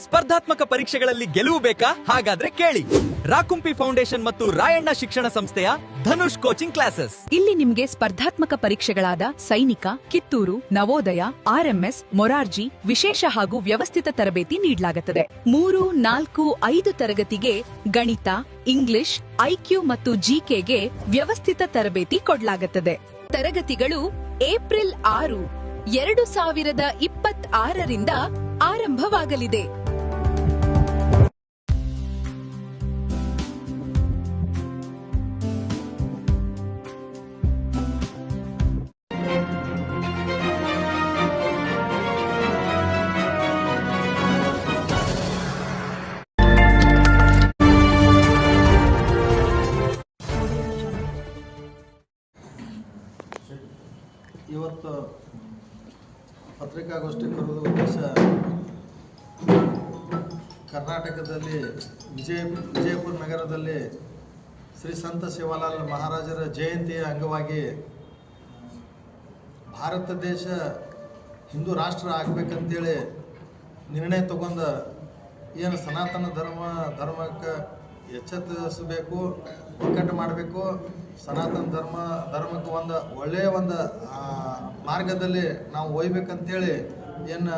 ಸ್ಪರ್ಧಾತ್ಮಕ ಪರೀಕ್ಷೆಗಳಲ್ಲಿ ಗೆಲುವು ಬೇಕಾ? ಹಾಗಾದ್ರೆ ಕೇಳಿ. ರಾಕುಂಪಿ ಫೌಂಡೇಶನ್ ಮತ್ತು ರಾಯಣ್ಣ ಶಿಕ್ಷಣ ಸಂಸ್ಥೆಯ ಧನುಷ್ ಕೋಚಿಂಗ್ ಕ್ಲಾಸಸ್. ಇಲ್ಲಿ ನಿಮಗೆ ಸ್ಪರ್ಧಾತ್ಮಕ ಪರೀಕ್ಷೆಗಳಾದ ಸೈನಿಕ, ಕಿತ್ತೂರು, ನವೋದಯ, ಆರ್ಎಂಎಸ್, ಮೊರಾರ್ಜಿ ವಿಶೇಷ ಹಾಗೂ ವ್ಯವಸ್ಥಿತ ತರಬೇತಿ ನೀಡಲಾಗುತ್ತದೆ. ಮೂರು, ನಾಲ್ಕು, ಐದು ತರಗತಿಗೆ ಗಣಿತ, ಇಂಗ್ಲಿಷ್, ಐಕ್ಯೂ ಮತ್ತು ಜಿಕೆಗೆ ವ್ಯವಸ್ಥಿತ ತರಬೇತಿ ಕೊಡಲಾಗುತ್ತದೆ. ತರಗತಿಗಳು ಏಪ್ರಿಲ್ ಆರು, ಎರಡು ಸಾವಿರದ ಇಪ್ಪತ್ತಾರರಿಂದ ಆರಂಭವಾಗಲಿದೆ. ಇವತ್ತು ಪತ್ರಿಕಾಗೋಷ್ಠಿ ಕರೆದ ಉದ್ದೇಶ ಕರ್ನಾಟಕದಲ್ಲಿ ವಿಜಯ, ವಿಜಯಪುರ ನಗರದಲ್ಲಿ ಶ್ರೀ ಸಂತ ಶಿವಲಾಲ್ ಮಹಾರಾಜರ ಜಯಂತಿಯ ಅಂಗವಾಗಿ ಭಾರತ ದೇಶ ಹಿಂದೂ ರಾಷ್ಟ್ರ ಆಗ್ಬೇಕಂತೇಳಿ ನಿರ್ಣಯ ತಗೊಂಡ ಏನು ಸನಾತನ ಧರ್ಮ, ಧರ್ಮಕ್ಕೆ ಎಚ್ಚೆತ್ತಿಸಬೇಕು, ಒಗ್ಗಟ್ಟು ಮಾಡಬೇಕು ಸನಾತನ ಧರ್ಮ, ಧರ್ಮಕ್ಕೆ ಒಂದು ಒಳ್ಳೆಯ ಒಂದು ಮಾರ್ಗದಲ್ಲಿ ನಾವು ಒಯ್ಬೇಕಂತೇಳಿ ಏನು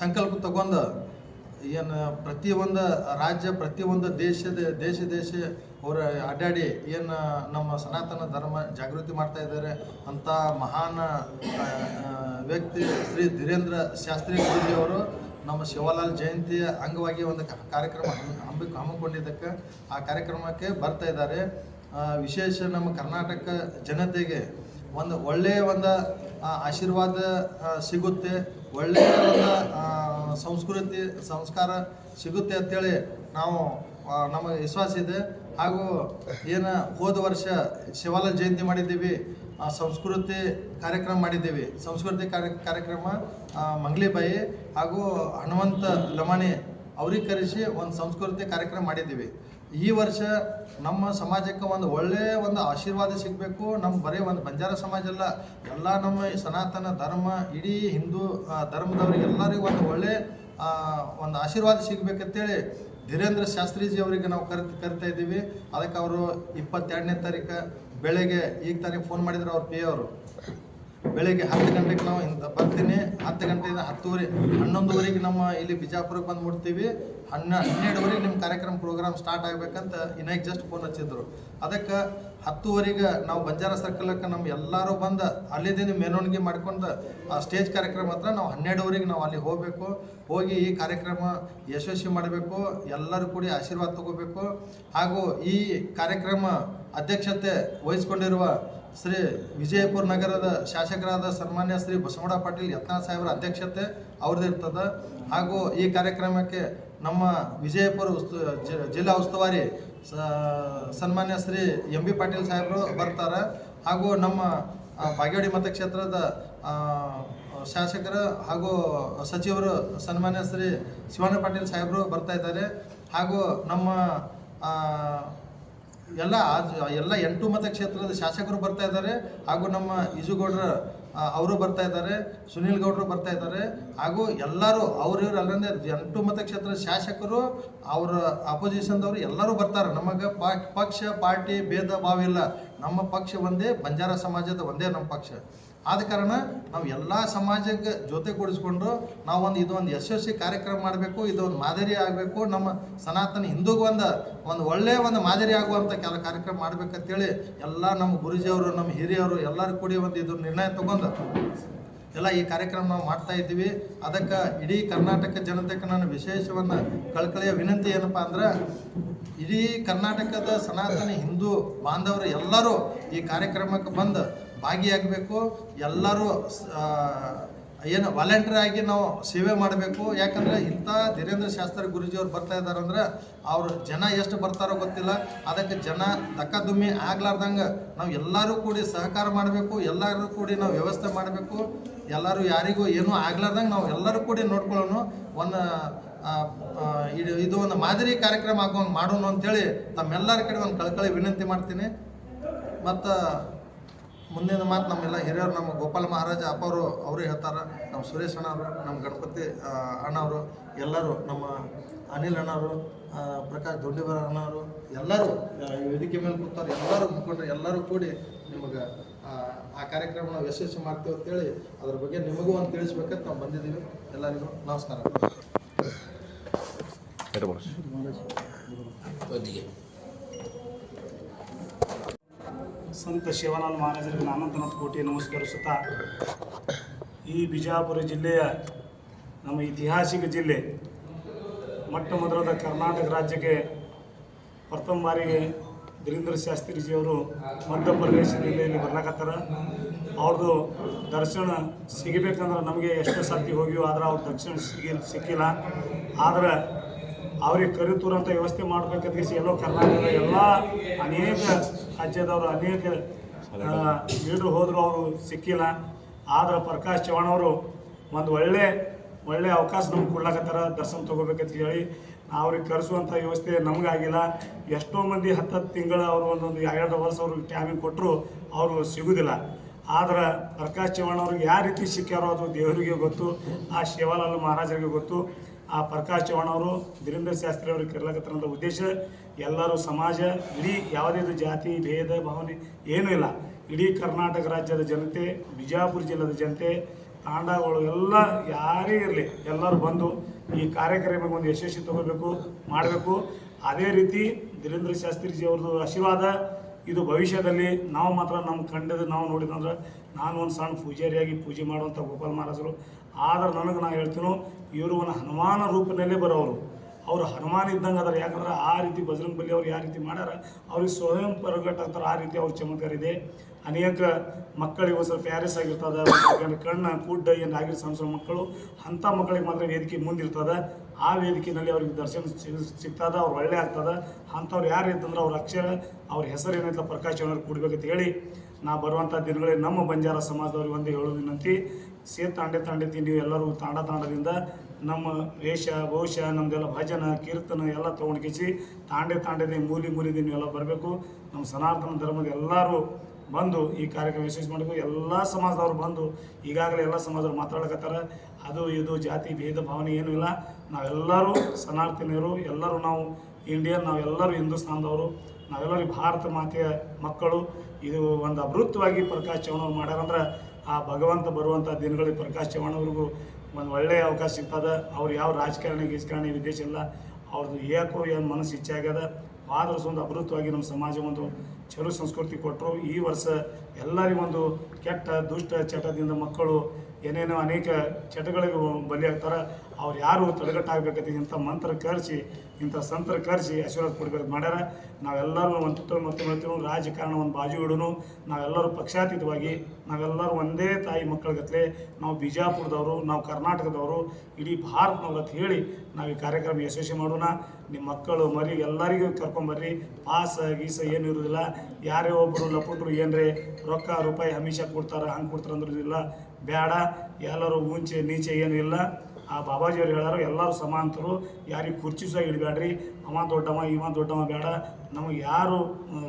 ಸಂಕಲ್ಪ ತಗೊಂಡು ಏನು ಪ್ರತಿಯೊಂದು ರಾಜ್ಯ ಪ್ರತಿಯೊಂದು ದೇಶದ, ದೇಶ ದೇಶ ಅವರ ಅಡ್ಡಾಡಿ ಏನು ನಮ್ಮ ಸನಾತನ ಧರ್ಮ ಜಾಗೃತಿ ಮಾಡ್ತಾ ಇದ್ದಾರೆ ಅಂಥ ಮಹಾನ್ ವ್ಯಕ್ತಿ ಶ್ರೀ ಧೀರೇಂದ್ರ ಶಾಸ್ತ್ರಿ ಗುರೂಜಿಯವರು ನಮ್ಮ ಶಿವಲಾಲ್ ಜಯಂತಿಯ ಅಂಗವಾಗಿ ಒಂದು ಕಾರ್ಯಕ್ರಮ ಹಮ್ಮಿ ಹಮ್ಮಿ- ಹಮ್ಮಿಕೊಂಡಿದ್ದಕ್ಕೆ ಆ ಕಾರ್ಯಕ್ರಮಕ್ಕೆ ಬರ್ತಾ ಇದ್ದಾರೆ. ವಿಶೇಷ ನಮ್ಮ ಕರ್ನಾಟಕ ಜನತೆಗೆ ಒಂದು ಒಳ್ಳೆಯ ಒಂದು ಆಶೀರ್ವಾದ ಸಿಗುತ್ತೆ. ಒಳ್ಳೆಯ ಒಂದು ಸಂಸ್ಕೃತಿ, ಸಂಸ್ಕಾರ ಸಿಗುತ್ತೆ ಅಂತೇಳಿ ನಾವು ನಮಗೆ ವಿಶ್ವಾಸ ಇದೆ. ಹಾಗೂ ಏನು ಹೋದ ವರ್ಷ ಶಿವಾಲ ಜಯಂತಿ ಮಾಡಿದ್ದೀವಿ ಸಂಸ್ಕೃತಿ ಕಾರ್ಯಕ್ರಮ ಮಾಡಿದ್ದೀವಿ. ಸಂಸ್ಕೃತಿ ಕಾರ್ಯ, ಕಾರ್ಯಕ್ರಮ ಮಂಗ್ಲಿಬಾಯಿ ಹಾಗೂ ಹನುಮಂತ ಲಮಾಣಿ ಅವ್ರಿಗೆ ಕರೆಸಿ ಒಂದು ಸಂಸ್ಕೃತಿ ಕಾರ್ಯಕ್ರಮ ಮಾಡಿದ್ದೀವಿ. ಈ ವರ್ಷ ನಮ್ಮ ಸಮಾಜಕ್ಕೆ ಒಂದು ಒಳ್ಳೆಯ ಒಂದು ಆಶೀರ್ವಾದ ಸಿಗಬೇಕು. ನಮ್ಮ ಬರೀ ಒಂದು ಬಂಜಾರ ಸಮಾಜ ಅಲ್ಲ. ಎಲ್ಲ ನಮ್ಮ ಸನಾತನ ಧರ್ಮ, ಇಡೀ ಹಿಂದೂ ಧರ್ಮದವರಿಗೆ ಎಲ್ಲರಿಗೂ ಒಂದು ಒಳ್ಳೆ ಒಂದು ಆಶೀರ್ವಾದ ಸಿಗಬೇಕಂತೇಳಿ ಧೀರೇಂದ್ರ ಶಾಸ್ತ್ರೀಜಿ ಅವರಿಗೆ ನಾವು ಕರ್ ಕರಿತಾ ಇದ್ದೀವಿ. ಅದಕ್ಕೆ ಅವರು ಇಪ್ಪತ್ತೆರಡನೇ ತಾರೀಕು ಬೆಳಗ್ಗೆ ಈಗ ತಾರೀಕು ಫೋನ್ ಮಾಡಿದ್ರು ಅವ್ರ ಪಿ ಅವರು. ಬೆಳಿಗ್ಗೆ ಹತ್ತು ಗಂಟೆಗೆ ನಾವು ಇಂತ ಬರ್ತೀನಿ. ಹತ್ತು ಗಂಟೆಯಿಂದ ಹತ್ತುವರೆ, ಹನ್ನೊಂದುವರೆಗೆ ನಮ್ಮ ಇಲ್ಲಿ ಬಿಜಾಪುರಕ್ಕೆ ಬಂದು ಮುಟ್ತೀವಿ. ಹನ್ನ, ಹನ್ನೆರಡುವರೆಗೆ ನಿಮ್ಮ ಕಾರ್ಯಕ್ರಮ ಪ್ರೋಗ್ರಾಮ್ ಸ್ಟಾರ್ಟ್ ಆಗಬೇಕಂತ ಇನ್ನಾಗ ಜಸ್ಟ್ ಫೋನ್ ಹಚ್ಚಿದ್ರು. ಅದಕ್ಕೆ ಹತ್ತುವರೆಗೆ ನಾವು ಬಂಜಾರ ಸರ್ಕಲಕ್ಕೆ ನಮ್ಮ ಎಲ್ಲರೂ ಬಂದು ಅಲ್ಲಿಂದ ಮೆರವಣಿಗೆ ಮಾಡ್ಕೊಂಡು ಆ ಸ್ಟೇಜ್ ಕಾರ್ಯಕ್ರಮ ಹತ್ರ ನಾವು ಹನ್ನೆರಡುವರೆಗೆ ನಾವು ಅಲ್ಲಿ ಹೋಗಬೇಕು. ಹೋಗಿ ಈ ಕಾರ್ಯಕ್ರಮ ಯಶಸ್ವಿ ಮಾಡಬೇಕು. ಎಲ್ಲರೂ ಕೂಡಿ ಆಶೀರ್ವಾದ ತಗೋಬೇಕು. ಹಾಗೂ ಈ ಕಾರ್ಯಕ್ರಮ ಅಧ್ಯಕ್ಷತೆ ವಹಿಸ್ಕೊಂಡಿರುವ ಶ್ರೀ ವಿಜಯಪುರ ನಗರದ ಶಾಸಕರಾದ ಸನ್ಮಾನ್ಯ ಶ್ರೀ ಬಸವಣ್ಣ ಪಾಟೀಲ್ ಯತ್ನಾಳ್ ಸಾಹೇಬರ ಅಧ್ಯಕ್ಷತೆ ಅವ್ರದ್ದಿರ್ತದೆ ಹಾಗೂ ಈ ಕಾರ್ಯಕ್ರಮಕ್ಕೆ ನಮ್ಮ ವಿಜಯಪುರ ಉಸ್ತು ಜಿಲ್ಲಾ ಉಸ್ತುವಾರಿ ಸನ್ಮಾನ್ಯ ಶ್ರೀ ಎಂ ಬಿ ಪಾಟೀಲ್ ಸಾಹೇಬರು ಬರ್ತಾರೆ. ಹಾಗೂ ನಮ್ಮ ಬಾಗೇವಾಡಿ ಮತಕ್ಷೇತ್ರದ ಶಾಸಕರು ಹಾಗೂ ಸಚಿವರು ಸನ್ಮಾನ್ಯ ಶ್ರೀ ಶಿವಣ್ಣ ಪಾಟೀಲ್ ಸಾಹೇಬರು ಬರ್ತಾ ಇದ್ದಾರೆ. ಹಾಗೂ ನಮ್ಮ ಎಲ್ಲ ಎಲ್ಲ ಎಂಟು ಮತಕ್ಷೇತ್ರದ ಶಾಸಕರು ಬರ್ತಾ ಇದ್ದಾರೆ ಹಾಗೂ ನಮ್ಮ ಈಜುಗೌಡರ ಅವರು ಬರ್ತಾ ಇದ್ದಾರೆ, ಸುನೀಲ್ ಗೌಡರು ಬರ್ತಾ ಇದ್ದಾರೆ, ಹಾಗೂ ಎಲ್ಲರೂ ಅವ್ರಿವ್ರು ಅಲ್ಲಂದ್ರೆ ಎಂಟು ಮತಕ್ಷೇತ್ರದ ಶಾಸಕರು, ಅವರ ಅಪೋಸಿಷನ್ದವರು ಎಲ್ಲರೂ ಬರ್ತಾರೆ. ನಮಗೆ ಪಕ್ಷ, ಪಾರ್ಟಿ, ಭೇದ, ಭಾವ ಇಲ್ಲ. ನಮ್ಮ ಪಕ್ಷ ಒಂದೇ, ಬಂಜಾರ ಸಮಾಜದ ಒಂದೇ ನಮ್ಮ ಪಕ್ಷ. ಆದ ಕಾರಣ ನಾವು ಎಲ್ಲ ಸಮಾಜಕ್ಕೆ ಜೊತೆ ಕೂಡಿಸ್ಕೊಂಡು ನಾವು ಒಂದು ಇದೊಂದು ಯಶಸ್ವಿ ಕಾರ್ಯಕ್ರಮ ಮಾಡಬೇಕು, ಇದೊಂದು ಮಾದರಿ ಆಗಬೇಕು, ನಮ್ಮ ಸನಾತನ ಹಿಂದೂಗೆ ಒಂದು ಒಂದು ಒಳ್ಳೆಯ ಒಂದು ಮಾದರಿ ಆಗುವಂಥ ಕೆಲ ಕಾರ್ಯಕ್ರಮ ಮಾಡ್ಬೇಕಂತೇಳಿ ಎಲ್ಲ ನಮ್ಮ ಗುರುಜಿಯವರು, ನಮ್ಮ ಹಿರಿಯವರು ಎಲ್ಲರೂ ಕೂಡಿ ಒಂದು ಇದು ನಿರ್ಣಯ ತಗೊಂಡು ಎಲ್ಲ ಈ ಕಾರ್ಯಕ್ರಮ ನಾವು ಮಾಡ್ತಾ ಇದ್ದೀವಿ. ಅದಕ್ಕೆ ಇಡೀ ಕರ್ನಾಟಕ ಜನತೆಗೆ ನಾನು ವಿಶೇಷವನ್ನು ಕಳ್ಕಳಿಯ ವಿನಂತಿ ಏನಪ್ಪ ಅಂದ್ರೆ, ಇಡೀ ಕರ್ನಾಟಕದ ಸನಾತನ ಹಿಂದೂ ಬಾಂಧವರು ಎಲ್ಲರೂ ಈ ಕಾರ್ಯಕ್ರಮಕ್ಕೆ ಬಂದು ಭಾಗಿಯಾಗಬೇಕು. ಎಲ್ಲರೂ ಏನು ವಾಲಂಟಿಯರ್ ಆಗಿ ನಾವು ಸೇವೆ ಮಾಡಬೇಕು. ಯಾಕಂದ್ರೆ ಇಂಥ ಧೀರೇಂದ್ರ ಶಾಸ್ತ್ರಿ ಗುರುಜಿಯವರು ಬರ್ತಾ ಇದ್ದಾರೆ ಅಂದರೆ ಅವರು ಜನ ಎಷ್ಟು ಬರ್ತಾರೋ ಗೊತ್ತಿಲ್ಲ. ಅದಕ್ಕೆ ಜನ ದಕ್ಕದುಮ್ಮಿ ಆಗ್ಲಾರ್ದಂಗೆ ನಾವು ಎಲ್ಲರೂ ಕೂಡಿ ಸಹಕಾರ ಮಾಡಬೇಕು. ಎಲ್ಲರೂ ಕೂಡಿ ನಾವು ವ್ಯವಸ್ಥೆ ಮಾಡಬೇಕು. ಎಲ್ಲರೂ ಯಾರಿಗೂ ಏನೂ ಆಗ್ಲಾರ್ದಂಗೆ ನಾವು ಎಲ್ಲರೂ ಕೂಡಿ ನೋಡ್ಕೊಳ್ಳೋಣ. ಒಂದು ಇದು ಇದು ಒಂದು ಮಾದರಿ ಕಾರ್ಯಕ್ರಮ ಆಗುವಂಗೆ ಮಾಡೋಣ ಅಂತೇಳಿ ತಮ್ಮೆಲ್ಲರ ಕಡೆ ಒಂದು ಕಳ್ಕಳಿ ವಿನಂತಿ ಮಾಡ್ತೀನಿ. ಮತ್ತು ಮುಂದಿನ ಮಾತು ನಮ್ಮೆಲ್ಲ ಹಿರಿಯರು ನಮ್ಮ ಗೋಪಾಲ ಮಹಾರಾಜ ಅಪ್ಪವರು ಅವರು ಹೇಳ್ತಾರೆ ನಮ್ಮ ಸುರೇಶ್ ಅಣ್ಣವರು ನಮ್ಮ ಗಣಪತಿ ಅಣ್ಣವರು ಎಲ್ಲರೂ ನಮ್ಮ ಅನಿಲ್ ಅಣ್ಣವರು ಪ್ರಕಾಶ್ ದೊಡ್ಡಿಬರ ಅಣ್ಣವರು ಎಲ್ಲರೂ ಈ ವೇದಿಕೆ ಮೇಲೆ ಕೂತಾರೆ ಎಲ್ಲರೂ ಮುಖಂಡರು ಎಲ್ಲರೂ ಕೂಡಿ ನಿಮಗೆ ಆ ಕಾರ್ಯಕ್ರಮ ನಾವು ಯಶಸ್ವಿ ಮಾಡ್ತೀವಿ ಅಂತೇಳಿ ಅದ್ರ ಬಗ್ಗೆ ನಿಮಗೂ ಒಂದು ತಿಳಿಸ್ಬೇಕಂತ ನಾವು ಬಂದಿದ್ದೀವಿ. ಎಲ್ಲರಿಗೂ ನಮಸ್ಕಾರ. ಸಂತ ಶಿವಲಾಲ್ ಮಹಾರಾಜರಿಗೆ ಅನಂತನಾಥ ಕೋಟಿ ನಮಸ್ಕರಿಸುತ್ತಾ, ಈ ಬಿಜಾಪುರ ಜಿಲ್ಲೆಯ ನಮ್ಮ ಐತಿಹಾಸಿಕ ಜಿಲ್ಲೆ, ಮೊಟ್ಟ ಮೊದಲಾದ ಕರ್ನಾಟಕ ರಾಜ್ಯಕ್ಕೆ ಪ್ರಥಮ ಬಾರಿಗೆ ಧೀರೇಂದ್ರ ಶಾಸ್ತ್ರಿಜಿಯವರು ಮಧ್ಯಪ್ರದೇಶ ಜಿಲ್ಲೆಯಲ್ಲಿ ಬರ್ಲಾಕತ್ತಾರ. ಅವ್ರದ್ದು ದರ್ಶನ ಸಿಗಬೇಕಂದ್ರೆ ನಮಗೆ ಎಷ್ಟು ಸರ್ತಿ ಹೋಗಿವೋ ಆದ್ರೆ ಅವ್ರ ದರ್ಶನ ಸಿಗಿ ಸಿಕ್ಕಿಲ್ಲ. ಆದ್ರೆ ಅವ್ರಿಗೆ ಕರಿತೂರಂಥ ವ್ಯವಸ್ಥೆ ಮಾಡ್ಬೇಕಂತ ಎಲ್ಲೋ ಕರ್ನಾಟಕದ ಎಲ್ಲ ಅನೇಕ ರಾಜ್ಯದವರು, ಅನೇಕ ಲೀಡ್ರು ಹೋದ್ರು, ಅವರು ಸಿಕ್ಕಿಲ್ಲ. ಆದ್ರೆ ಪ್ರಕಾಶ್ ಚವಾಣ್ ಅವರು ಒಂದು ಒಳ್ಳೆ ಒಳ್ಳೆ ಅವಕಾಶ ನಮ್ಗೆ ಕೊಡ್ಲಾಕತ್ತಾರ, ದರ್ಶನ ತಗೋಬೇಕಂತ ಹೇಳಿ ಅವ್ರಿಗೆ ಕರೆಸುವಂಥ ವ್ಯವಸ್ಥೆ ನಮಗಾಗಿಲ್ಲ ಎಷ್ಟೋ ಮಂದಿ ಹತ್ತತ್ತು ತಿಂಗಳ ಅವರು ಒಂದೊಂದು ಎರಡು ವರ್ಷ ಅವ್ರಿಗೆ ಟ್ಯಾಮಿಂಗ್ ಕೊಟ್ಟರು ಅವರು ಸಿಗುದಿಲ್ಲ. ಆದ್ರೆ ಪ್ರಕಾಶ್ ಚವಾಣ್ ಅವ್ರಿಗೆ ಯಾವ ರೀತಿ ಸಿಕ್ಕ್ಯಾರೋ ಅದು ದೇವರಿಗೆ ಗೊತ್ತು, ಆ ಶಿವಲಾಲ್ ಮಹಾರಾಜರಿಗೆ ಗೊತ್ತು. ಆ ಪ್ರಕಾಶ್ ಚವ್ಹಾಣ್ ಅವರು, ಧೀರೇಂದ್ರ ಶಾಸ್ತ್ರಿ ಅವರು ಕರ್ಲಾಕತ್ತಾರಂಥ ಉದ್ದೇಶ, ಎಲ್ಲರೂ ಸಮಾಜ, ಇಡೀ ಯಾವುದೇ ಜಾತಿ, ಭೇದ, ಭಾವನೆ ಏನೂ ಇಲ್ಲ. ಇಡೀ ಕರ್ನಾಟಕ ರಾಜ್ಯದ ಜನತೆ, ಬಿಜಾಪುರ ಜಿಲ್ಲೆದ ಜನತೆ, ತಾಂಡಗಳು ಎಲ್ಲ ಯಾರೇ ಇರಲಿ, ಎಲ್ಲರೂ ಬಂದು ಈ ಕಾರ್ಯಕ್ರಮಕ್ಕೆ ಒಂದು ಯಶಸ್ವಿ ತಗೋಬೇಕು, ಮಾಡಬೇಕು. ಅದೇ ರೀತಿ ಧೀರೇಂದ್ರ ಶಾಸ್ತ್ರಿಜಿ ಅವ್ರದ್ದು ಆಶೀರ್ವಾದ, ಇದು ಭವಿಷ್ಯದಲ್ಲಿ ನಾವು ಮಾತ್ರ ನಮ್ಮ ಕಂಡದ ನಾವು ನೋಡಿದಂದ್ರೆ ನಾನು ಒಂದು ಸಣ್ಣ ಪೂಜಾರಿಯಾಗಿ ಪೂಜೆ ಮಾಡುವಂಥ ಗೋಪಾಲ್ ಮಹಾರಾಜರು ಆದ್ರೆ ನನಗೆ ನಾನು ಹೇಳ್ತೀನೋ, ಇವರು ಒಂದು ಹನುಮಾನ ರೂಪದಲ್ಲೇ ಬರೋರು ಅವರು ಹನುಮಾನ ಇದ್ದಂಗೆ ಅದಾರ. ಯಾಕಂದ್ರೆ ಆ ರೀತಿ ಬಜರಂಗ್ ಬಲಿ ಅವ್ರು ಯಾವ ರೀತಿ ಮಾಡ್ಯಾರ, ಅವ್ರಿಗೆ ಸ್ವಯಂ ಪ್ರಗಟ ಅಂತಾರೆ ಆ ರೀತಿ ಅವ್ರ ಚಮತ್ಕಾರ ಇದೆ. ಅನೇಕ ಮಕ್ಕಳಿಗೆ ಒಂದು ಸ್ವಲ್ಪ ಪ್ಯಾರಿಸ್ ಆಗಿರ್ತದೆ ಕಣ್ಣ, ಕುಡ್ಡ ಸಣ್ಣ ಸಣ್ಣ ಮಕ್ಕಳು, ಅಂಥ ಮಕ್ಕಳಿಗೆ ಮಾತ್ರ ವೇದಿಕೆ ಮುಂದಿರ್ತದೆ ಆ ವೇದಿಕೆಯಲ್ಲಿ ಅವ್ರಿಗೆ ದರ್ಶನ ಸಿಗ್ತದೆ, ಅವ್ರು ಒಳ್ಳೆ ಆಗ್ತದೆ. ಅಂಥವ್ರು ಯಾರು ಇದ್ದಂದ್ರೆ ಅವ್ರ ಅಕ್ಷರ, ಅವ್ರ ಹೆಸರು ಏನೈತಲ್ಲ ಪ್ರಕಾಶ್ ಅವ್ರಿಗೆ ಕೊಡ್ಬೇಕಂತ ಹೇಳಿ, ನಾ ಬರುವಂಥ ದಿನಗಳೇ ನಮ್ಮ ಬಂಜಾರ ಸಮಾಜದವ್ರಿಗೆ ಒಂದೇ ಹೇಳೋದು ವಿನಂತಿ. ಸೇ ತಾಂಡೆ ತಾಂಡೆತಿ ನೀವು ಎಲ್ಲರೂ ತಾಂಡ ತಾಂಡದಿಂದ ನಮ್ಮ ವೇಷ ಬಹುಶಃ ನಮ್ದೆಲ್ಲ ಭಜನ, ಕೀರ್ತನ ಎಲ್ಲ ತೊಗೊಂಡ್ಕಿಸಿ ತಾಂಡೆ ತಾಂಡೆದೆ ಮೂಲಿ ಮೂಲಿದೆ ನೀವೆಲ್ಲ ಬರಬೇಕು. ನಮ್ಮ ಸನಾತನ ಧರ್ಮದ ಎಲ್ಲರೂ ಬಂದು ಈ ಕಾರ್ಯಕ್ರಮ ಯಶಸ್ವಿ ಮಾಡಬೇಕು ಎಲ್ಲ ಸಮಾಜದವರು ಬಂದು ಈಗಾಗಲೇ ಎಲ್ಲ ಸಮಾಜದವ್ರು ಮಾತಾಡಕತ್ತಾರ. ಅದು ಇದು ಜಾತಿ ಭೇದ ಭಾವನೆ ಏನೂ ಇಲ್ಲ. ನಾವೆಲ್ಲರೂ ಸನಾತನಿಯರು. ಎಲ್ಲರೂ ನಾವು ಇಂಡಿಯನ್, ನಾವೆಲ್ಲರೂ ಹಿಂದೂಸ್ತಾನದವರು. ನಾವೆಲ್ಲರೂ ಭಾರತ ಮಾತೆಯ ಮಕ್ಕಳು. ಇದು ಒಂದು ಅಭಿವೃದ್ಧವಾಗಿ ಪ್ರಕಾಶ್ ಚವ್ಹಾಣ್ ಅವ್ರು ಮಾಡ್ಯಾರಂದ್ರೆ ಆ ಭಗವಂತ ಬರುವಂಥ ದಿನಗಳಿಗೆ ಪ್ರಕಾಶ್ ಚವ್ಹಾಣ್ ಒಂದು ಒಳ್ಳೆಯ ಅವಕಾಶ ಸಿಗ್ತದೆ. ಅವ್ರು ಯಾವ ರಾಜಕಾರಣಿ, ಗೀಜಕಾರಣಿ, ವಿದೇಶ ಇಲ್ಲ ಅವ್ರದ್ದು ಏಕೋ ಏನು ಮನಸ್ಸು ಹೆಚ್ಚಾಗ್ಯದ ಆದ್ರೂ ಒಂದು ಅಭಿವೃದ್ಧವಾಗಿ ನಮ್ಮ ಸಮಾಜ ಒಂದು ಚಲೋ ಸಂಸ್ಕೃತಿ ಕೊಟ್ಟರು ಈ ವರ್ಷ ಎಲ್ಲರಿಗೊಂದು ಕೆಟ್ಟ, ದುಷ್ಟ ಚಟದಿಂದ ಮಕ್ಕಳು ಏನೇನೋ ಅನೇಕ ಚಟಗಳಿಗೆ ಬಲಿಯಾಗ್ತಾರೆ. ಅವ್ರು ಯಾರು ತಡೆಗಟ್ಟಾಗಬೇಕಂತ ಇಂಥ ಮಂತ್ರ ಕರೆಸಿ ಇಂಥ ಸಂತರ ಕರೆಸಿ ಆಶೀರ್ವಾದ ಕೊಡ್ಬೇಕು. ಮಾಡ್ಯಾರ, ನಾವೆಲ್ಲರೂ ಒಂದು ಮತ್ತೆ ಮಾಡ್ತೀವಿ ರಾಜಕಾರಣ ಒಂದು ಬಾಜು ಇಡೋನು ನಾವೆಲ್ಲರೂ ಪಕ್ಷಾತೀತವಾಗಿ, ನಾವೆಲ್ಲರೂ ಒಂದೇ ತಾಯಿ ಮಕ್ಕಳಿಗತ್ಲೆ ನಾವು ಬಿಜಾಪುರದವರು, ನಾವು ಕರ್ನಾಟಕದವರು, ಇಡೀ ಅಂತ ಹೇಳಿ ನಾವು ಈ ಕಾರ್ಯಕ್ರಮ ಯಶಸ್ವಿ ಮಾಡೋಣ. ನಿಮ್ಮ ಮಕ್ಕಳು, ಮರಿ, ಎಲ್ಲರಿಗೂ ಕರ್ಕೊಂಬರ್ರಿ ಪಾಸ, ಗೀಸ ಏನು ಇರೋದಿಲ್ಲ. ಯಾರೇ ಒಬ್ಬರು ಲಪುಟ್ರು ಏನ್ರೆ, ರೊಕ್ಕ, ರೂಪಾಯಿ ಹಮೀಷ ಕೊಡ್ತಾರೆ, ಹಂಗೆ ಕೊಡ್ತಾರೆ ಅಂದ್ರೆ ಇಲ್ಲ ಬೇಡ ಎಲ್ಲರೂ ಊಂಚೆ, ನೀಚೆ ಏನೂ ಇಲ್ಲ. ಆ ಬಾಬಾಜಿಯವ್ರು ಹೇಳಾರು ಎಲ್ಲರೂ ಸಮಾಂತರು ಯಾರಿಗೆ ಕುರ್ಚಿ ಸಹ ಇಡಬೇಡ್ರಿ. ಅವ ದೊಡ್ಡವ, ಇವ ದೊಡ್ಡವ ಬೇಡ. ನಮಗೆ ಯಾರು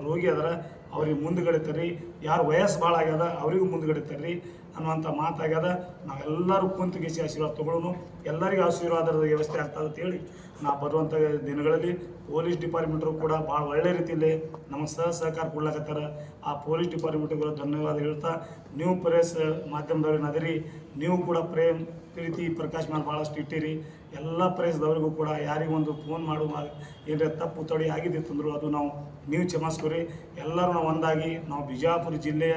ರೋಗಿ ಅದರ, ಅವ್ರಿಗೆ ಮುಂದ್ಗಡೆ ತರ್ರಿ. ಯಾರು ವಯಸ್ಸು ಭಾಳ ಆಗ್ಯದ, ಅವರಿಗೂ ಮುಂದ್ಗಡೆ ತರ್ರಿ. ಅನ್ನುವಂಥ ಮಾತಾಗ್ಯದ ನಾವೆಲ್ಲರೂ ಕುಂತು ಗೆಸಿ ಆಶೀರ್ವಾದ ತಗೊಳ್ಳೋನು. ಎಲ್ಲರಿಗೂ ಆಶೀರ್ವಾದದ ವ್ಯವಸ್ಥೆ ಆಗ್ತದೆ ಅಂತೇಳಿ ನಾ ಬರುವಂಥ ದಿನಗಳಲ್ಲಿ ಪೊಲೀಸ್ ಡಿಪಾರ್ಟ್ಮೆಂಟ್ರು ಕೂಡ ಭಾಳ ಒಳ್ಳೆ ರೀತಿಯಲ್ಲಿ ನಮಗೆ ಸಹ ಸಹಕಾರ ಕೊಡ್ಲಾಕತ್ತಾರ. ಆ ಪೊಲೀಸ್ ಡಿಪಾರ್ಟ್ಮೆಂಟ್ಗಳು ಧನ್ಯವಾದ ಹೇಳ್ತಾ, ನೀವು ಪ್ರೆಸ್ ಮಾಧ್ಯಮದವ್ರಿಗೆ ನದಿರಿ. ನೀವು ಕೂಡ ಪ್ರೇಮ್ ಪ್ರೀತಿ ಪ್ರಕಾಶ್ ಮೇಲೆ ಭಾಳಷ್ಟು ಇಟ್ಟಿರಿ. ಎಲ್ಲ ಪ್ರೈಸ್ದವರಿಗೂ ಕೂಡ ಯಾರಿಗೊಂದು ಫೋನ್ ಮಾಡುವಾಗ ಏನಾರ ತಪ್ಪು ತೊಡೆ ಆಗಿದ್ದಿತ್ತಂದ್ರು ಅದು ನಾವು ನೀವು ಕ್ಷಮಿಸ್ಕೊರಿ. ಎಲ್ಲರೂ ನಾವು ಒಂದಾಗಿ ನಾವು ಬಿಜಾಪುರ ಜಿಲ್ಲೆಯ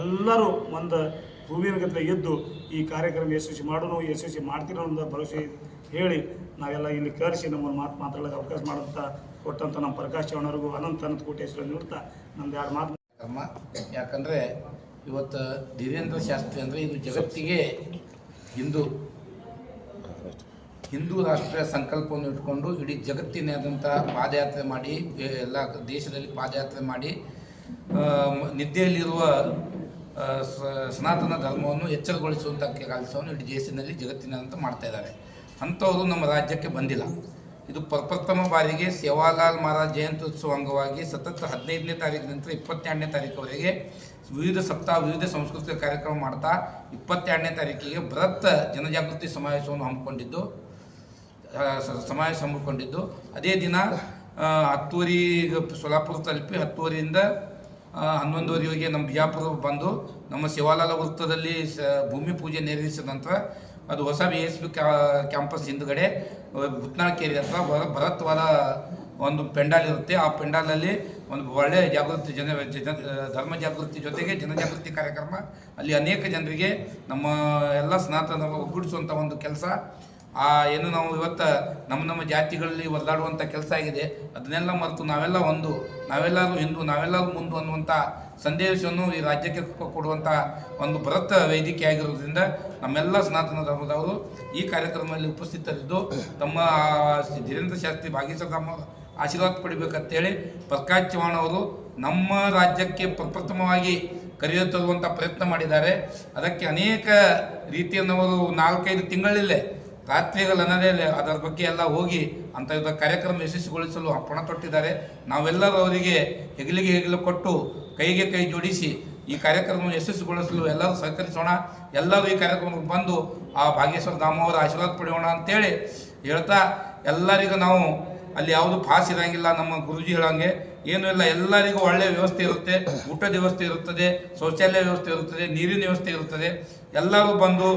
ಎಲ್ಲರೂ ಒಂದು ಹೂವಿನ ಗತ್ತಲೆ ಎದ್ದು ಈ ಕಾರ್ಯಕ್ರಮ ಯಶಸ್ವಿ ಮಾಡೋನು ಯಶಸ್ವಿ ಮಾಡ್ತೀರೋ ಅನ್ನೋ ಭರವಸೆ ಹೇಳಿ ನಾವೆಲ್ಲ ಇಲ್ಲಿ ಕರೆಸಿ ನಮ್ಮನ್ನು ಮಾತು ಮಾತಾಡೋಕೆ ಅವಕಾಶ ಮಾಡೋಂಥ ಕೊಟ್ಟಂಥ ನಮ್ಮ ಪ್ರಕಾಶ್ ಚವಣರಿಗೂ ಅನಂತ ಅನಂತ ಕೋಟೇಶ್ವರ ನೀಡ್ತಾ ನಮ್ದು ಯಾರು ಮಾತು. ಅಮ್ಮ, ಯಾಕಂದರೆ ಇವತ್ತು ಧೀರೇಂದ್ರ ಶಾಸ್ತ್ರಿ ಅಂದರೆ ಇದು ಜಗತ್ತಿಗೆ ಹಿಂದೂ ಹಿಂದೂ ರಾಷ್ಟ್ರೀಯ ಸಂಕಲ್ಪವನ್ನು ಇಟ್ಕೊಂಡು ಇಡೀ ಜಗತ್ತಿನಾದ್ಯಂತ ಪಾದಯಾತ್ರೆ ಮಾಡಿ ಎಲ್ಲ ದೇಶದಲ್ಲಿ ಪಾದಯಾತ್ರೆ ಮಾಡಿ ನಿದ್ದೆಯಲ್ಲಿರುವ ಸನಾತನ ಧರ್ಮವನ್ನು ಎಚ್ಚರಗೊಳಿಸುವಂಥ ಕೆಲಸವನ್ನು ಇಡೀ ದೇಶದಲ್ಲಿ ಜಗತ್ತಿನಾದ್ಯಂತ ಮಾಡ್ತಾ ಇದ್ದಾರೆ. ಅಂಥವರು ನಮ್ಮ ರಾಜ್ಯಕ್ಕೆ ಬಂದಿಲ್ಲ. ಇದು ಪ್ರಪ್ರಥಮ ಬಾರಿಗೆ ಸೇವಾಲಾಲ್ ಮಹಾರಾಜ್ ಜಯಂತ್ಯುತ್ಸವ ಅಂಗವಾಗಿ ಸತತ ಹದಿನೈದನೇ ತಾರೀಕು ನಂತರ ಇಪ್ಪತ್ತೆರಡನೇ ತಾರೀಕುವರೆಗೆ ವಿವಿಧ ಸಪ್ತಾಹ, ವಿವಿಧ ಸಾಂಸ್ಕೃತಿಕ ಕಾರ್ಯಕ್ರಮ ಮಾಡ್ತಾ ಇಪ್ಪತ್ತೆರಡನೇ ತಾರೀಕಿಗೆ ಬೃಹತ್ ಜನಜಾಗೃತಿ ಸಮಾವೇಶವನ್ನು ಹಮ್ಮಿಕೊಂಡಿದ್ದು ಸಮಾವೇಶ ಹಮ್ಮಿಕೊಂಡಿದ್ದು. ಅದೇ ದಿನ ಹತ್ತುವರಿ ಸೊಲಾಪುರ ತಲುಪಿ ಹತ್ತುವರಿಯಿಂದ ಹನ್ನೊಂದುವರೆಗೆ ನಮ್ಮ ಬಿಜಾಪುರ ಬಂದು ನಮ್ಮ ಶಿವಾಲಾಲ ವೃತ್ತದಲ್ಲಿ ಭೂಮಿ ಪೂಜೆ ನೆರವೇರಿಸಿದ ನಂತರ ಅದು ಹೊಸ ಬಿ ಎಸ್ ಪಿ ಕ್ಯಾಂಪಸ್ ಹಿಂದುಗಡೆ ಬುತ್ನಾಳಕೇರಿ ಹತ್ರ ಭರತ್ವಾದ ಒಂದು ಪೆಂಡಾಲ್ ಇರುತ್ತೆ. ಆ ಪೆಂಡಾಲಲ್ಲಿ ಒಂದು ಒಳ್ಳೆಯ ಜಾಗೃತಿ ಜನ ಜನ ಧರ್ಮ ಜಾಗೃತಿ ಜೊತೆಗೆ ಜನಜಾಗೃತಿ ಕಾರ್ಯಕ್ರಮ. ಅಲ್ಲಿ ಅನೇಕ ಜನರಿಗೆ ನಮ್ಮ ಎಲ್ಲ ಸನಾತನ ಒಗ್ಗೂಡಿಸುವಂಥ ಒಂದು ಕೆಲಸ. ಆ, ಏನು ನಾವು ಇವತ್ತು ನಮ್ಮ ನಮ್ಮ ಜಾತಿಗಳಲ್ಲಿ ಒದ್ದಾಡುವಂಥ ಕೆಲಸ ಆಗಿದೆ. ಅದನ್ನೆಲ್ಲ ಮರೆತು ನಾವೆಲ್ಲ ಒಂದು ನಾವೆಲ್ಲರೂ ಹಿಂದೂ ನಾವೆಲ್ಲರೂ ಮುಂದು ಅನ್ನುವಂಥ ಸಂದೇಶವನ್ನು ಈ ರಾಜ್ಯಕ್ಕೆ ಕೊಡುವಂಥ ಒಂದು ಬೃಹತ್ ವೇದಿಕೆ ಆಗಿರೋದ್ರಿಂದ ನಮ್ಮೆಲ್ಲ ಸನಾತನ ಧರ್ಮದವರು ಈ ಕಾರ್ಯಕ್ರಮದಲ್ಲಿ ಉಪಸ್ಥಿತರಿದ್ದು ತಮ್ಮ ಧೀರೇಂದ್ರ ಶಾಸ್ತ್ರಿ ಧಾಮ ಆಶೀರ್ವಾದ ಪಡಿಬೇಕಂತೇಳಿ ಪ್ರಕಾಶ್ ಚವಾಣ್ ಅವರು ನಮ್ಮ ರಾಜ್ಯಕ್ಕೆ ಪ್ರಪ್ರಥಮವಾಗಿ ಕರೆಯುತ್ತಿರುವಂಥ ತರುವಂಥ ಪ್ರಯತ್ನ ಮಾಡಿದ್ದಾರೆ. ಅದಕ್ಕೆ ಅನೇಕ ರೀತಿಯನ್ನವರು ನಾಲ್ಕೈದು ತಿಂಗಳಲ್ಲೇ ರಾತ್ರಿಗಳನ್ನದೇ ಅದರ ಬಗ್ಗೆ ಎಲ್ಲ ಹೋಗಿ ಅಂತ ಇದ್ದ ಕಾರ್ಯಕ್ರಮ ಯಶಸ್ವಿಗೊಳಿಸಲು ಪಣ ತೊಟ್ಟಿದ್ದಾರೆ. ನಾವೆಲ್ಲರೂ ಅವರಿಗೆ ಹೆಗಲಿಗೆ ಹೆಗಲು ಕೊಟ್ಟು ಕೈಗೆ ಕೈ ಜೋಡಿಸಿ ಈ ಕಾರ್ಯಕ್ರಮ ಯಶಸ್ವಿಗೊಳಿಸಲು ಎಲ್ಲರೂ ಸಹಕರಿಸೋಣ. ಎಲ್ಲರೂ ಈ ಕಾರ್ಯಕ್ರಮಕ್ಕೆ ಬಂದು ಆ ಭಾಗೇಶ್ವರ ಧಾಮವರ ಆಶೀರ್ವಾದ ಪಡೆಯೋಣ ಅಂತೇಳಿ ಹೇಳ್ತಾ ಎಲ್ಲರಿಗೂ ನಾವು ಅಲ್ಲಿ ಯಾವುದು ಪಾಸ್ ಇರೋಂಗಿಲ್ಲ ನಮ್ಮ ಗುರುಜಿ ಹೇಳಂಗೆ. ಏನೂ ಇಲ್ಲ, ಎಲ್ಲರಿಗೂ ಒಳ್ಳೆಯ ವ್ಯವಸ್ಥೆ ಇರುತ್ತೆ, ಊಟದ ವ್ಯವಸ್ಥೆ ಇರುತ್ತದೆ, ಶೌಚಾಲಯ ವ್ಯವಸ್ಥೆ ಇರುತ್ತದೆ, ನೀರಿನ ವ್ಯವಸ್ಥೆ ಇರುತ್ತದೆ. ಎಲ್ಲರೂ ಬಂದು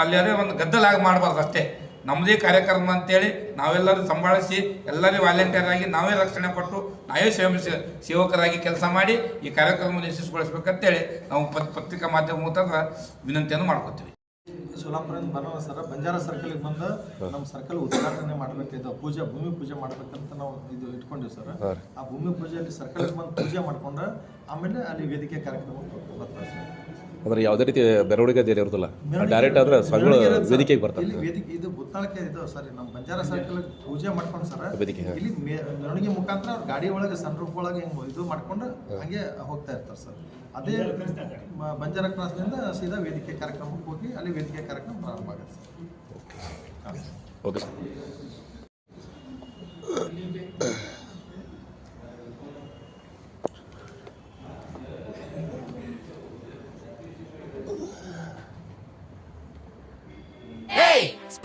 ಅಲ್ಲಿ ಒಂದು ಗದ್ದಲಾಗಿ ಮಾಡಬಾರ್ದು ಅಷ್ಟೇ. ನಮ್ಮದೇ ಕಾರ್ಯಕ್ರಮ ಅಂತೇಳಿ ನಾವೆಲ್ಲರೂ ಸಂಭಾಳಿಸಿ, ಎಲ್ಲರೂ ವಾಲಂಟಿಯರ್ ಆಗಿ ನಾವೇ ರಕ್ಷಣೆ ಕೊಟ್ಟು, ನಾವೇ ಸ್ವಯಂ ಸೇವಕರಾಗಿ ಕೆಲಸ ಮಾಡಿ ಈ ಕಾರ್ಯಕ್ರಮವನ್ನು ಯಶಸ್ವಿಗೊಳಿಸ್ಬೇಕಂತೇಳಿ ನಾವು ಪತ್- ಪತ್ರಿಕಾ ಮಾಧ್ಯಮ ಮೂಲಕ ವಿನಂತಿಯನ್ನು ಮಾಡ್ಕೊತೀವಿ. ಸೋಲಾಪುರದಿಂದ ಬರೋಣ ಸರ್. ಬಂಜಾರ ಸರ್ಕಲ್ಗೆ ಬಂದು ನಮ್ಮ ಸರ್ಕಲ್ ಉದ್ಘಾಟನೆ ಮಾಡಬೇಕಿದ್ದು ಪೂಜೆ ಭೂಮಿ ಪೂಜೆ ಮಾಡ್ಬೇಕಂತ ನಾವು ಇದು ಇಟ್ಕೊಂಡಿವಿ ಸರ್. ಆ ಭೂಮಿ ಪೂಜೆಯಲ್ಲಿ ಸರ್ಕಲ್ ಬಂದು ಪೂಜೆ ಮಾಡ್ಕೊಂಡು ಆಮೇಲೆ ಅಲ್ಲಿ ವೇದಿಕೆ ಕಾರ್ಯಕ್ರಮ ಬರ್ತಾರೆ ಸರ್. ಅಂದ್ರೆ ಯಾವುದೇ ರೀತಿ ಬೆರವಣಿಗೆ ಅದೇನು ಇರೋದಿಲ್ಲ. ಡೈರೆಕ್ಟ್ ಆದ್ರೆ ಸ್ವಾಮಿಗಳು ವೇದಿಕೆಗೆ ಬರ್ತಾರೆ. ಇಲ್ಲಿ ವೇದಿಕೆ ಇದು ಬುತ್ತಾಳಕ್ಕೆ ಇದು ಸರ್. ನಮ್ಮ ಬಂಜಾರ ಸರ್ಕಲ್ ಪೂಜೆ ಮಾಡ್ಕೊಂಡು ಸರ್. ವೇದಿಕೆ, ಇಲ್ಲಿ ಮೆ- ಮೆರವಣಿಗೆ ಮುಖಾಂತರ ಅವ್ರ ಗಾಡಿ ಒಳಗೆ ಸಣ್ಣ ರೂಪ್ ಒಳಗೆ ಹಿಂಗ್ ಇದು ಮಾಡ್ಕೊಂಡು ಹಂಗೆ ಹೋಗ್ತಾ ಇರ್ತಾರೆ ಸರ್. ಅದೇ ಮ- ಬಂಜಾರ ಕ್ರಾಸ್ನಿಂದ ಸೀದಾ ವೇದಿಕೆ ಕಾರ್ಯಕ್ರಮಕ್ಕೆ ಹೋಗಿ ಅಲ್ಲಿ ವೇದಿಕೆ ಕಾರ್ಯಕ್ರಮ ಪ್ರಾರಂಭ ಆಗುತ್ತೆ ಸರ್ ಓಕೆ ಸರ್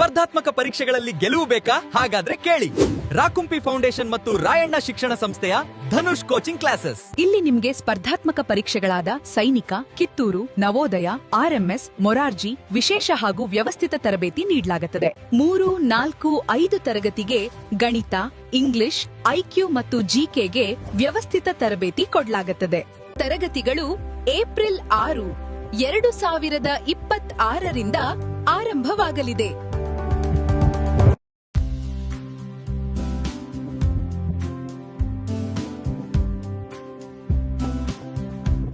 ಸ್ಪರ್ಧಾತ್ಮಕ ಪರೀಕ್ಷೆಗಳಲ್ಲಿ ಗೆಲುವು ಬೇಕಾ? ಹಾಗಾದ್ರೆ ಕೇಳಿ. ರಾಕುಂಪಿ ಫೌಂಡೇಶನ್ ಮತ್ತು ರಾಯಣ್ಣ ಶಿಕ್ಷಣ ಸಂಸ್ಥೆಯ ಧನುಷ್ ಕೋಚಿಂಗ್ ಕ್ಲಾಸಸ್. ಇಲ್ಲಿ ನಿಮ್ಗೆ ಸ್ಪರ್ಧಾತ್ಮಕ ಪರೀಕ್ಷೆಗಳಾದ ಸೈನಿಕ, ಕಿತ್ತೂರು, ನವೋದಯ, ಆರ್ಎಂಎಸ್, ಮೊರಾರ್ಜಿ ವಿಶೇಷ ಹಾಗೂ ವ್ಯವಸ್ಥಿತ ತರಬೇತಿ ನೀಡಲಾಗುತ್ತದೆ. ಮೂರು, ನಾಲ್ಕು, ಐದು ತರಗತಿಗೆ ಗಣಿತ, ಇಂಗ್ಲಿಷ್, ಐಕ್ಯೂ ಮತ್ತು ಜಿಕೆಗೆ ವ್ಯವಸ್ಥಿತ ತರಬೇತಿ ಕೊಡಲಾಗುತ್ತದೆ. ತರಗತಿಗಳು ಏಪ್ರಿಲ್ ಆರು, ಎರಡು ಸಾವಿರದ ಇಪ್ಪತ್ತಾರರಿಂದ ಆರಂಭವಾಗಲಿದೆ.